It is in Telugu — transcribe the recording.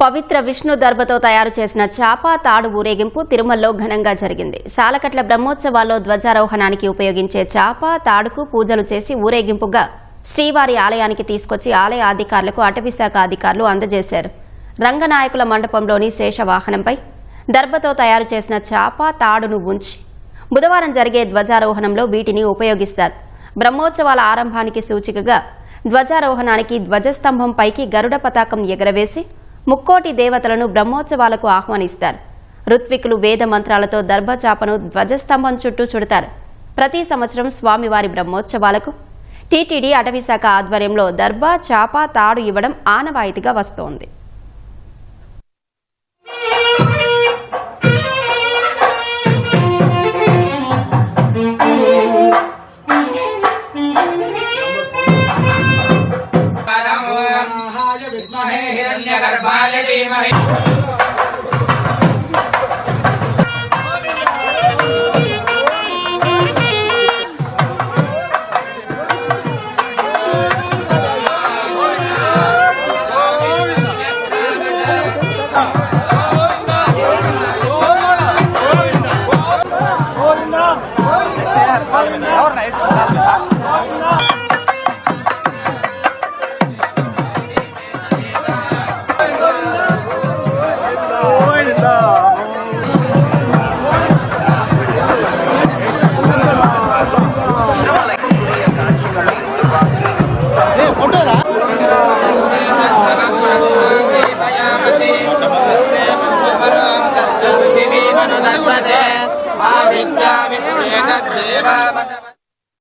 పవిత్ర విష్ణు దర్భతో తయారు చేసిన చాప తాడు ఊరేగింపు తిరుమలలో ఘనంగా జరిగింది. సాలకట్ల బ్రహ్మోత్సవాల్లో ధ్వజారోహణానికి ఉపయోగించే చాప తాడుకు పూజలు చేసి ఊరేగింపుగా శ్రీవారి ఆలయానికి తీసుకొచ్చి ఆలయ అధికారులకు అటవీశాఖ అధికారులు అందజేశారు. రంగనాయకుల మండపంలోని శేషవాహనంపై దర్భతో తయారు చేసిన చాప తాడును ఉంచి బుధవారం జరిగే ధ్వజారోహణంలో వీటిని ఉపయోగిస్తారు. బ్రహ్మోత్సవాల ఆరంభానికి సూచికగా ధ్వజారోహణానికి ధ్వజస్తంభం పైకి గరుడ పతాకం ఎగరవేసి ముక్కోటి దేవతలను బ్రహ్మోత్సవాలకు ఆహ్వానిస్తారు. ఋత్వికులు వేద మంత్రాలతో దర్భచాపను ధ్వజస్తంభం చుట్టూ చుడతారు. ప్రతి సంవత్సరం స్వామివారి బ్రహ్మోత్సవాలకు టీటీడీ అటవీశాఖ ఆధ్వర్యంలో దర్భ చాప తాడు ఇవ్వడం ఆనవాయితీగా వస్తోంది. Ahora es el final. Sarvade मा विद्या विश्वेन देवा